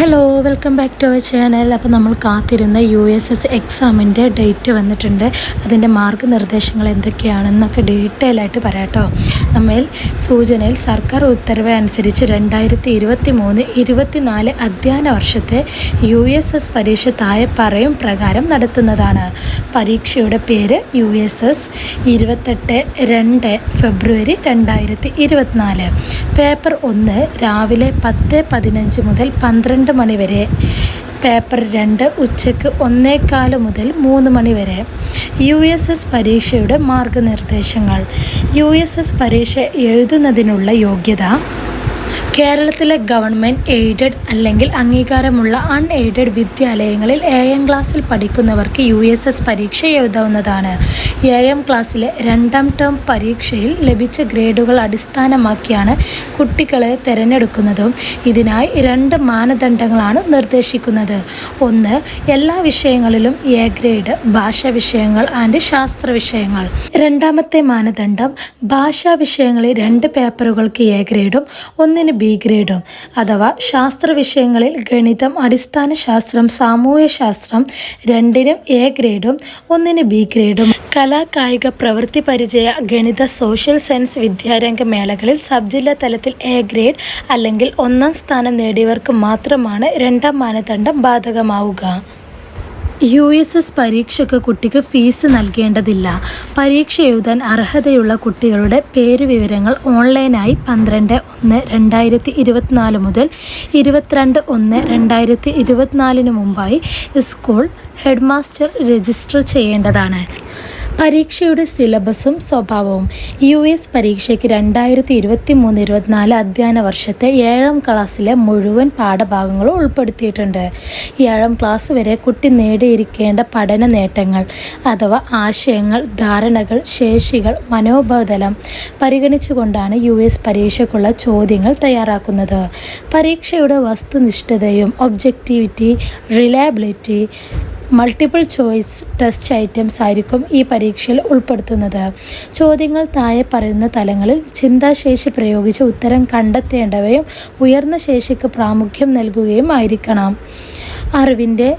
Hello welcome back to our channel അപ്പോൾ നമ്മൾ കാത്തിരുന്ന യു എസ് എസ് എക്സാമിന്റെ ഡേറ്റ് വന്നിട്ടുണ്ട്. അതിന്റെ മാർഗനിർദ്ദേശങ്ങൾ എന്തൊക്കെയാണെന്നൊക്കെ ഡീറ്റെയിൽ ആയിട്ട് പറയാട്ടോ. നമ്മൾ സൂചനയിൽ സർക്കാർ ഉത്തരവ് അനുസരിച്ച് രണ്ടായിരത്തി ഇരുപത്തി മൂന്ന് ഇരുപത്തിനാല് അധ്യയന വർഷത്തെ യു എസ് എസ് പരീക്ഷ താഴെ പറയും പ്രകാരം നടത്തുന്നതാണ്. പരീക്ഷയുടെ പേര് യു എസ് എസ് ഇരുപത്തെട്ട് രണ്ട് ഫെബ്രുവരി രണ്ടായിരത്തി ഇരുപത്തിനാല് പേപ്പർ ഒന്ന് രാവിലെ പത്ത് പതിനഞ്ച് മുതൽ പന്ത്രണ്ട് മണി വരെ. പേപ്പർ രണ്ട് ഉച്ചയ്ക്ക് ഒന്നേകാൽ മുതൽ മൂന്ന് മണി വരെ. യു എസ് എസ് പരീക്ഷയുടെ മാർഗനിർദ്ദേശങ്ങൾ. യു എസ് എസ് പരീക്ഷ എഴുതുന്നതിനുള്ള യോഗ്യത കേരളത്തിലെ ഗവൺമെന്റ് എയ്ഡഡ് അല്ലെങ്കിൽ അംഗീകാരമുള്ള അൺ എയ്ഡഡ് വിദ്യാലയങ്ങളിൽ എ ക്ലാസ്സിൽ പഠിക്കുന്നവർക്ക് യു എസ് എസ് പരീക്ഷ എഴുതാവുന്നതാണ്. എം ക്ലാസ്സിലെ രണ്ടാം ടേം പരീക്ഷയിൽ ലഭിച്ച ഗ്രേഡുകൾ അടിസ്ഥാനമാക്കിയാണ് കുട്ടികളെ തിരഞ്ഞെടുക്കുന്നതും. ഇതിനായി രണ്ട് മാനദണ്ഡങ്ങളാണ് നിർദ്ദേശിക്കുന്നത്. ഒന്ന് എല്ലാ വിഷയങ്ങളിലും എ ഗ്രേഡ് ഭാഷാ വിഷയങ്ങൾ ആൻഡ് ശാസ്ത്ര വിഷയങ്ങൾ. രണ്ടാമത്തെ മാനദണ്ഡം ഭാഷാ വിഷയങ്ങളിൽ രണ്ട് പേപ്പറുകൾക്ക് എ ഗ്രേഡും ഒന്നിന് ബി ഗ്രേഡും അഥവാ ശാസ്ത്ര വിഷയങ്ങളിൽ ഗണിതം അടിസ്ഥാന ശാസ്ത്രം സാമൂഹ്യ ശാസ്ത്രം രണ്ടിനും എ ഗ്രേഡും ഒന്നിന് ബി ഗ്രേഡും. കലാ കായിക പ്രവൃത്തി പരിചയ ഗണിത സോഷ്യൽ സയൻസ് വിദ്യാരംഗ മേളകളിൽ സബ് ജില്ലാ തലത്തിൽ എ ഗ്രേഡ് അല്ലെങ്കിൽ ഒന്നാം സ്ഥാനം നേടിയവർക്ക് മാത്രമാണ് രണ്ടാം മാനദണ്ഡം ബാധകമാവുക. യു എസ് എസ് പരീക്ഷയ്ക്ക് കുട്ടിക്ക് ഫീസ് നൽകേണ്ടതില്ല. പരീക്ഷ എഴുതാൻ അർഹതയുള്ള കുട്ടികളുടെ പേരുവിവരങ്ങൾ ഓൺലൈനായി പന്ത്രണ്ട് ഒന്ന് രണ്ടായിരത്തി ഇരുപത്തിനാല് മുതൽ ഇരുപത്തിരണ്ട് ഒന്ന് രണ്ടായിരത്തി ഇരുപത്തിനാലിന് മുമ്പായി സ്കൂൾ ഹെഡ്മാസ്റ്റർ രജിസ്റ്റർ ചെയ്യേണ്ടതാണ്. പരീക്ഷയുടെ സിലബസും സ്വഭാവവും. യു എസ് പരീക്ഷയ്ക്ക് രണ്ടായിരത്തി ഇരുപത്തി മൂന്ന് ഇരുപത്തിനാല് അധ്യയന വർഷത്തെ ഏഴാം ക്ലാസ്സിലെ മുഴുവൻ പാഠഭാഗങ്ങളും ഉൾപ്പെടുത്തിയിട്ടുണ്ട്. ഏഴാം ക്ലാസ് വരെ കുട്ടി നേടിയിരിക്കേണ്ട പഠന നേട്ടങ്ങൾ അഥവാ ആശയങ്ങൾ ധാരണകൾ ശേഷികൾ മനോബലം പരിഗണിച്ചുകൊണ്ടാണ് യു എസ് പരീക്ഷയ്ക്കുള്ള ചോദ്യങ്ങൾ തയ്യാറാക്കുന്നത്. പരീക്ഷയുടെ വസ്തുനിഷ്ഠതയും objectivity reliability multiple choice test items ആയിരിക്കും ഈ പരീക്ഷയിൽ ഉൾപ്പെടുത്തുന്നത്. ചോദ്യങ്ങൾ താഴെ പറയുന്ന തലങ്ങളിൽ ചിന്താശേഷി പ്രയോഗിച്ച് ഉത്തരം കണ്ടെത്തേണ്ടവയും ഉയർന്ന ശേഷിക്ക് പ്രാമുഖ്യം നൽകുകയും ആയിരിക്കണം. അറിവിന്റെ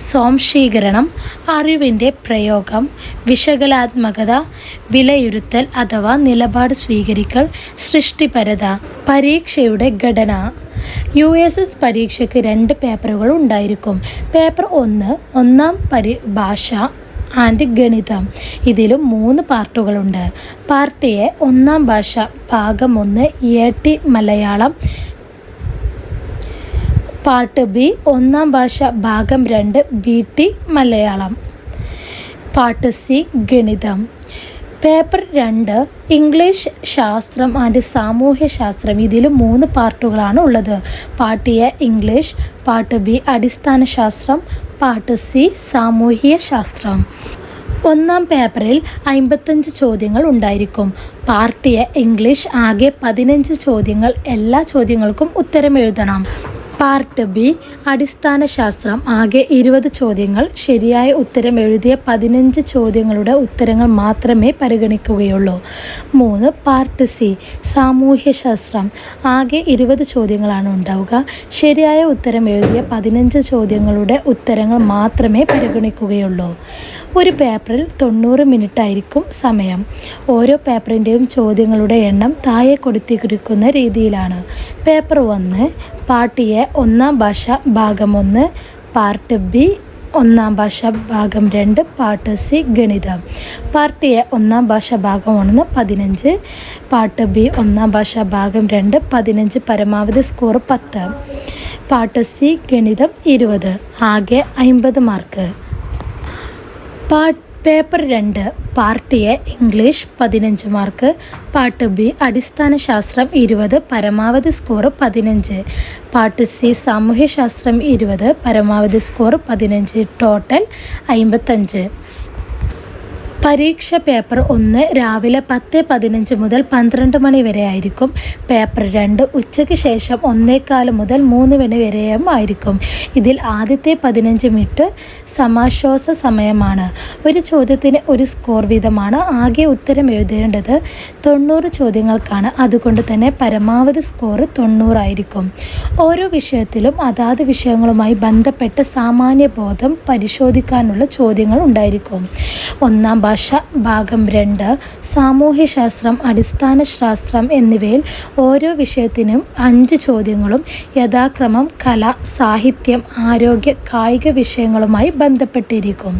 സ്വാംശീകരണം അറിവിന്റെ പ്രയോഗം വിശകലാത്മകത വിലയിരുത്തൽ അഥവാ നിലപാട് സ്വീകരിക്കൽ സൃഷ്ടിപരത പരീക്ഷയുടെ ഘടന. യു എസ് എസ് പരീക്ഷയ്ക്ക് രണ്ട് പേപ്പറുകൾ ഉണ്ടായിരിക്കും. പേപ്പർ ഒന്ന് ഒന്നാം പരി ഭാഷ ആൻഡ് ഗണിതം. ഇതിലും മൂന്ന് പാർട്ടുകളുണ്ട്. പാർട്ട് എ ഒന്നാം ഭാഷ ഭാഗം ഒന്ന് A T Malayalam part B ഒന്നാം ഭാഷ ഭാഗം രണ്ട് B T Malayalam. Part C ഗണിതം. പേപ്പർ രണ്ട് ഇംഗ്ലീഷ് ശാസ്ത്രം ആൻഡ് സാമൂഹ്യ ശാസ്ത്രം. ഇതിൽ മൂന്ന് പാർട്ടുകളാണ് ഉള്ളത്. Part A English. Part B അടിസ്ഥാന ശാസ്ത്രം. പാർട്ട് സി സാമൂഹ്യ ശാസ്ത്രം. ഒന്നാം പേപ്പറിൽ അമ്പത്തഞ്ച് ചോദ്യങ്ങൾ ഉണ്ടായിരിക്കും. Part A English. ആകെ പതിനഞ്ച് ചോദ്യങ്ങൾ. എല്ലാ ചോദ്യങ്ങൾക്കും ഉത്തരം എഴുതണം. പാർട്ട് ബി അടിസ്ഥാന ശാസ്ത്രം. ആകെ ഇരുപത് ചോദ്യങ്ങൾ. ശരിയായ ഉത്തരം എഴുതിയ പതിനഞ്ച് ചോദ്യങ്ങളുടെ ഉത്തരങ്ങൾ മാത്രമേ പരിഗണിക്കുകയുള്ളൂ. മൂന്ന് പാർട്ട് സി സാമൂഹ്യ ശാസ്ത്രം. ആകെ ഇരുപത് ചോദ്യങ്ങളാണ് ഉണ്ടാവുക. ശരിയായ ഉത്തരം എഴുതിയ പതിനഞ്ച് ചോദ്യങ്ങളുടെ ഉത്തരങ്ങൾ മാത്രമേ പരിഗണിക്കുകയുള്ളൂ. ഒരു പേപ്പറിൽ തൊണ്ണൂറ് മിനിറ്റ് ആയിരിക്കും സമയം. ഓരോ പേപ്പറിന്റെയും ചോദ്യങ്ങളുടെ എണ്ണം താഴെ കൊടുത്തിരിക്കുന്ന രീതിയിലാണ്. പേപ്പർ ഒന്ന് പാർട്ട് എ ഒന്നാം ഭാഷ ഭാഗം ഒന്ന് പാർട്ട് ബി ഒന്നാം ഭാഷ ഭാഗം രണ്ട് പാർട്ട് സി ഗണിതം. പാർട്ട് എ ഒന്നാം ഭാഷ ഭാഗം ഒന്ന് പതിനഞ്ച്. പാർട്ട് ബി ഒന്നാം ഭാഷ ഭാഗം രണ്ട് പതിനഞ്ച്. പരമാവധി സ്കോർ പത്ത്. പാർട്ട് സി ഗണിതം ഇരുപത്. ആകെ അമ്പത് മാർക്ക്. പാർട്ട് പേപ്പർ രണ്ട് പാർട്ട് എ ഇംഗ്ലീഷ് പതിനഞ്ച് മാർക്ക് പാട്ട് ബി അടിസ്ഥാന ശാസ്ത്രം ഇരുപത് പരമാവധി സ്കോർ പതിനഞ്ച്. പാട്ട് സി സാമൂഹ്യശാസ്ത്രം ഇരുപത് പരമാവധി സ്കോർ പതിനഞ്ച് ടോട്ടൽ അമ്പത്തഞ്ച് പരീക്ഷ പേപ്പർ ഒന്ന് രാവിലെ പത്ത് പതിനഞ്ച് മുതൽ പന്ത്രണ്ട് മണി വരെ ആയിരിക്കും. പേപ്പർ രണ്ട് ഉച്ചയ്ക്ക് ശേഷം ഒന്നേക്കാൽ മുതൽ മൂന്ന് മണി വരെയും ആയിരിക്കും. ഇതിൽ ആദ്യത്തെ പതിനഞ്ച് മിനിറ്റ് സമാശ്വാസ സമയമാണ്. ഒരു ചോദ്യത്തിന് ഒരു സ്കോർ വീതമാണ് ആകെ ഉത്തരം എഴുതേണ്ടത്. തൊണ്ണൂറ് ചോദ്യങ്ങൾക്കാണ്. അതുകൊണ്ട് തന്നെ പരമാവധി സ്കോർ തൊണ്ണൂറായിരിക്കും ഓരോ വിഷയത്തിലും അതാത് വിഷയങ്ങളുമായി ബന്ധപ്പെട്ട സാമാന്യ ബോധം പരിശോധിക്കാനുള്ള ചോദ്യങ്ങൾ ഉണ്ടായിരിക്കും. ഒന്നാം ഭാഷ ഭാഗം രണ്ട് സാമൂഹ്യശാസ്ത്രം അടിസ്ഥാന ശാസ്ത്രം എന്നിവയിൽ ഓരോ വിഷയത്തിനും അഞ്ച് ചോദ്യങ്ങളും യഥാക്രമം കല സാഹിത്യം ആരോഗ്യ കായിക വിഷയങ്ങളുമായി ബന്ധപ്പെട്ടിരിക്കും.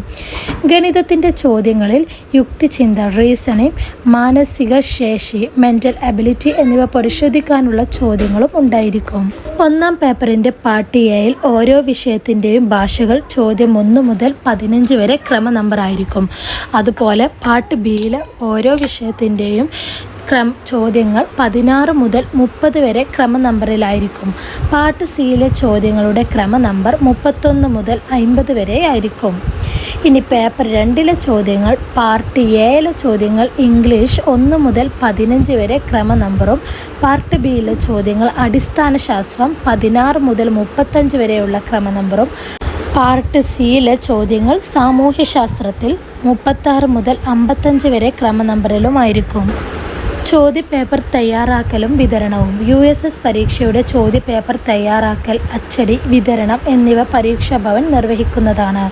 ഗണിതത്തിന്റെ ചോദ്യങ്ങളിൽ യുക്തിചിന്ത റീസണിംഗ് മാനസിക ശേഷി മെന്റൽ അബിലിറ്റി എന്നിവ പരിശോധിക്കാനുള്ള ചോദ്യങ്ങളും ഉണ്ടായിരിക്കും. ഒന്നാം പേപ്പറിന്റെ പാർട്ട് എയിൽ ഓരോ വിഷയത്തിന്റെയും ഭാഷകൾ ചോദ്യം ഒന്ന് മുതൽ പതിനഞ്ച് വരെ ക്രമ നമ്പർ ആയിരിക്കും. അതുപോലെ പാർട്ട് ബിയിൽ ഓരോ വിഷയത്തിന്റെയും ക്രമ ചോദ്യങ്ങൾ പതിനാറ് മുതൽ മുപ്പത് വരെ ക്രമ നമ്പറിലായിരിക്കും പാർട്ട് സിയിലെ ചോദ്യങ്ങളുടെ ക്രമ നമ്പർ മുപ്പത്തൊന്ന് മുതൽ അമ്പത് വരെ ആയിരിക്കും. ഇനി പേപ്പർ രണ്ടിലെ ചോദ്യങ്ങൾ പാർട്ട് എയിലെ ചോദ്യങ്ങൾ ഇംഗ്ലീഷ് ഒന്ന് മുതൽ പതിനഞ്ച് വരെ ക്രമ നമ്പറും പാർട്ട് ബിയിലെ ചോദ്യങ്ങൾ അടിസ്ഥാന ശാസ്ത്രം പതിനാറ് മുതൽ മുപ്പത്തഞ്ച് വരെയുള്ള ക്രമ നമ്പറും പാർട്ട് സിയിലെ ചോദ്യങ്ങൾ സാമൂഹ്യശാസ്ത്രത്തിൽ മുപ്പത്താറ് മുതൽ അമ്പത്തഞ്ച് വരെ ക്രമ നമ്പറിലുമായിരിക്കും ചോദ്യപേപ്പർ തയ്യാറാക്കലും വിതരണവും. യു എസ് എസ് പരീക്ഷയുടെ ചോദ്യപേപ്പർ തയ്യാറാക്കൽ അച്ചടി വിതരണം എന്നിവ പരീക്ഷാ ഭവൻ നിർവഹിക്കുന്നതാണ്.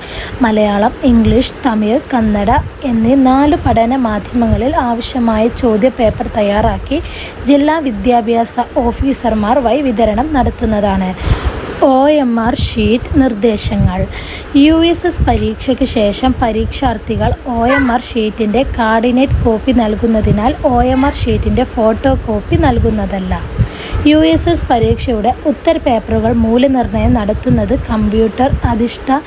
മലയാളം ഇംഗ്ലീഷ് തമിഴ് കന്നഡ എന്നീ നാല് പഠന മാധ്യമങ്ങളിൽ ആവശ്യമായ ചോദ്യപേപ്പർ തയ്യാറാക്കി ജില്ലാ വിദ്യാഭ്യാസ ഓഫീസർമാർ വഴി വിതരണം നടത്തുന്നതാണ്. ഒ എം ആർ ഷീറ്റ് നിർദ്ദേശങ്ങൾ. യു എസ് എസ് പരീക്ഷയ്ക്ക് ശേഷം പരീക്ഷാർത്ഥികൾ ഒ എം ആർ ഷീറ്റിന്റെ കാർഡിനേറ്റ് കോപ്പി നൽകുന്നതിനാൽ ഒ എം ആർ ഷീറ്റിന്റെ ഫോട്ടോ കോപ്പി നൽകുന്നതല്ല. യു എസ് എസ് പരീക്ഷയുടെ ഉത്തരപേപ്പറുകൾ മൂല്യനിർണയം നടത്തുന്നത് കമ്പ്യൂട്ടർ അധിഷ്ഠ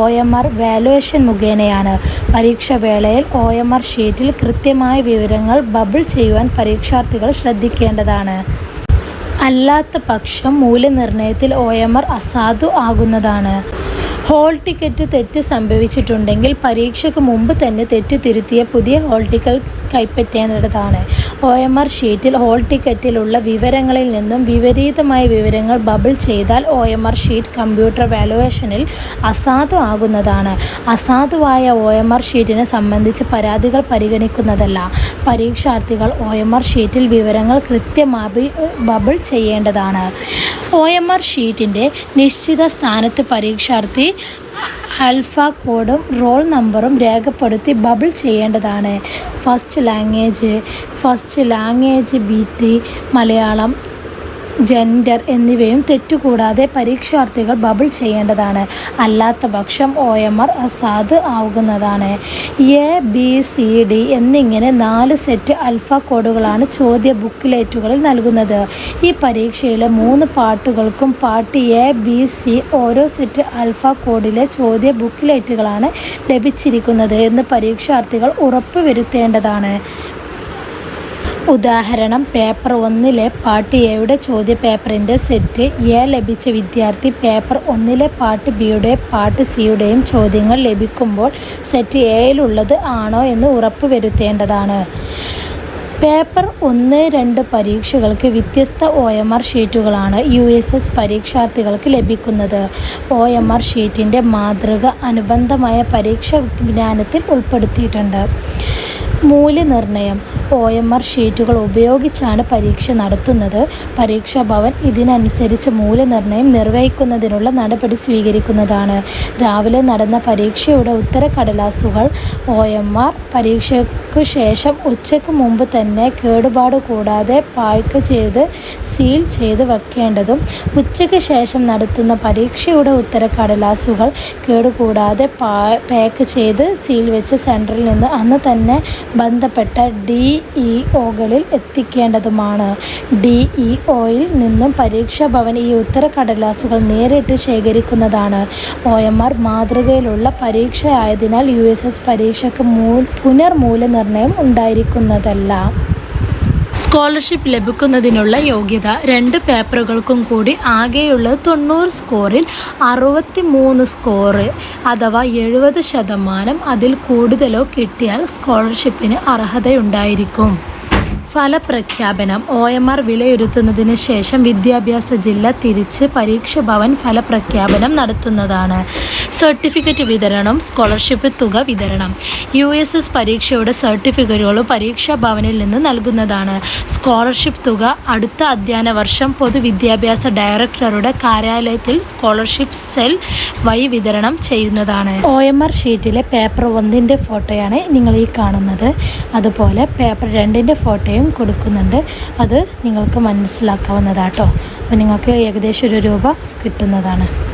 ഒ എം ആർ വാലുവേഷൻ മുഖേനയാണ്. പരീക്ഷാവേളയിൽ ഒ എം ആർ ഷീറ്റിൽ കൃത്യമായ വിവരങ്ങൾ ബബിൾ ചെയ്യുവാൻ പരീക്ഷാർത്ഥികൾ ശ്രദ്ധിക്കേണ്ടതാണ്. അല്ലാത്ത പക്ഷം മൂല്യനിർണയത്തിൽ ഒ എം ആർ അസാധു ആകുന്നതാണ്. ഹോൾ ടിക്കറ്റ് തെറ്റ് സംഭവിച്ചിട്ടുണ്ടെങ്കിൽ പരീക്ഷയ്ക്ക് മുമ്പ് തന്നെ തെറ്റ് തിരുത്തിയ പുതിയ ഹോൾ ടിക്കറ്റ് കൈപ്പറ്റേണ്ടതാണ് ഒ എം ആർ ഷീറ്റിൽ ഹോൾ ടിക്കറ്റിലുള്ള വിവരങ്ങളിൽ നിന്നും വിപരീതമായ വിവരങ്ങൾ ബബിൾ ചെയ്താൽ O M R sheet computer വാലുവേഷനിൽ അസാധു ആകുന്നതാണ്. അസാധുവായ ഒ എം ആർ ഷീറ്റിനെ സംബന്ധിച്ച് പരാതികൾ പരിഗണിക്കുന്നതല്ല. പരീക്ഷാർത്ഥികൾ ഒ എം ആർ ഷീറ്റിൽ വിവരങ്ങൾ കൃത്യമായി ബബിൾ ചെയ്യേണ്ടതാണ്. ഒ എം ആർ ഷീറ്റിന്റെ നിശ്ചിത സ്ഥാനത്ത് പരീക്ഷാർത്ഥി ആൽഫ കോഡും റോൾ നമ്പറും രേഖപ്പെടുത്തി ബബിൾ ചെയ്യേണ്ടതാണ്. First language first language B T Malayalam gender എന്നിവയും തെറ്റുകൂടാതെ പരീക്ഷാർത്ഥികൾ ബബിൾ ചെയ്യേണ്ടതാണ്. അല്ലാത്ത പക്ഷം ഒ എം ആർ അസാധ് ആവുന്നതാണ്. എ ബി സി ഡി എന്നിങ്ങനെ നാല് സെറ്റ് അൽഫ കോഡുകളാണ് ചോദ്യ ബുക്കിലേറ്റുകളിൽ നൽകുന്നത്. ഈ പരീക്ഷയിലെ മൂന്ന് പാട്ടുകൾക്കും പാട്ട് എ ബി സി ഓരോ സെറ്റ് അൽഫ കോഡിലെ ചോദ്യ ബുക്കിലേറ്റുകളാണ് ലഭിച്ചിരിക്കുന്നത് എന്ന് പരീക്ഷാർത്ഥികൾ ഉറപ്പുവരുത്തേണ്ടതാണ്. ഉദാഹരണം പേപ്പർ ഒന്നിലെ പാർട്ട് എയുടെ ചോദ്യപേപ്പറിന്റെ സെറ്റ് എ ലഭിച്ച വിദ്യാർത്ഥി പേപ്പർ ഒന്നിലെ പാർട്ട് ബിയുടെ പാർട്ട് സിയുടെയും ചോദ്യങ്ങൾ ലഭിക്കുമ്പോൾ സെറ്റ് എയിലുള്ളത് ആണോ എന്ന് ഉറപ്പ് വരുത്തേണ്ടതാണ്. പേപ്പർ ഒന്ന് രണ്ട് പരീക്ഷകൾക്ക് വ്യത്യസ്ത ഒ എം ആർ ഷീറ്റുകളാണ് യു എസ് എസ് പരീക്ഷാർത്ഥികൾക്ക് ലഭിക്കുന്നത്. ഒ എം ആർ ഷീറ്റിന്റെ മാതൃക അനുബന്ധമായ പരീക്ഷാ വിജ്ഞാനത്തിൽ ഉൾപ്പെടുത്തിയിട്ടുണ്ട്. മൂല്യനിർണയം. ഒ എം ആർ ഷീറ്റുകൾ ഉപയോഗിച്ചാണ് പരീക്ഷ നടത്തുന്നത്. പരീക്ഷാ ഭവൻ ഇതിനനുസരിച്ച് മൂല്യനിർണയം നിർവഹിക്കുന്നതിനുള്ള നടപടി സ്വീകരിക്കുന്നതാണ്. രാവിലെ നടന്ന പരീക്ഷയുടെ ഉത്തരക്കടലാസുകൾ ഒ എം ആർ പരീക്ഷയ്ക്കു ശേഷം ഉച്ചയ്ക്ക് മുമ്പ് തന്നെ കേടുപാട് കൂടാതെ പായ്ക്ക് ചെയ്ത് സീൽ ചെയ്ത് വെക്കേണ്ടതും ഉച്ചയ്ക്ക് ശേഷം നടത്തുന്ന പരീക്ഷയുടെ ഉത്തരക്കടലാസുകൾ കേടുകൂടാതെ പാ പാക്ക് ചെയ്ത് സീൽ വെച്ച് സെന്ററിൽ നിന്ന് അന്ന് തന്നെ ബന്ധപ്പെട്ട ഡി ഇ ഒകളിൽ എത്തിക്കേണ്ടതുമാണ്. ഡി ഇ ഒയിൽ നിന്നും പരീക്ഷാ ഭവൻ ഈ ഉത്തരക്കടലാസുകൾ നേരിട്ട് ശേഖരിക്കുന്നതാണ്. ഒ എം ആർ മാതൃകയിലുള്ള പരീക്ഷ ആയതിനാൽ യു എസ് എസ് പരീക്ഷയ്ക്ക് മൂ പുനർമൂല്യനിർണയം ഉണ്ടായിരിക്കുന്നതല്ല. സ്കോളർഷിപ്പ് ലഭിക്കുന്നതിനുള്ള യോഗ്യത രണ്ട് പേപ്പറുകൾക്കും കൂടി ആകെയുള്ള തൊണ്ണൂറ് സ്കോറിൽ അറുപത്തി മൂന്ന് സ്കോറ് അഥവാ എഴുപത് ശതമാനം അതിൽ കൂടുതലോ കിട്ടിയാൽ സ്കോളർഷിപ്പിന് അർഹതയുണ്ടായിരിക്കും. ഫലപ്രഖ്യാപനം ഒ എം ആർ വിലയിരുത്തുന്നതിന് ശേഷം വിദ്യാഭ്യാസ ജില്ല തിരിച്ച് പരീക്ഷ ഭവൻ ഫലപ്രഖ്യാപനം നടത്തുന്നതാണ്. സർട്ടിഫിക്കറ്റ് വിതരണം സ്കോളർഷിപ്പ് തുക വിതരണം. യു എസ് എസ് പരീക്ഷയുടെ സർട്ടിഫിക്കറ്റുകൾ പരീക്ഷാ ഭവനിൽ നിന്ന് നൽകുന്നതാണ്. സ്കോളർഷിപ്പ് തുക അടുത്ത അധ്യയന വർഷം പൊതുവിദ്യാഭ്യാസ ഡയറക്ടറുടെ കാര്യാലയത്തിൽ സ്കോളർഷിപ്പ് സെൽ വഴി വിതരണം ചെയ്യുന്നതാണ്. ഒ എം ആർ ഷീറ്റിലെ പേപ്പർ ഒന്നിന്റെ ഫോട്ടോയാണ് നിങ്ങൾ ഈ കാണുന്നത്. അതുപോലെ പേപ്പർ രണ്ടിന്റെ ഫോട്ടോയും കൊടുക്കുന്നുണ്ട്. അത് നിങ്ങൾക്ക് മനസ്സിലാക്കാവുന്നതാട്ടോ. അപ്പോൾ നിങ്ങൾക്ക് ഏകദേശം ഒരു രൂപ കിട്ടുന്നതാണ്.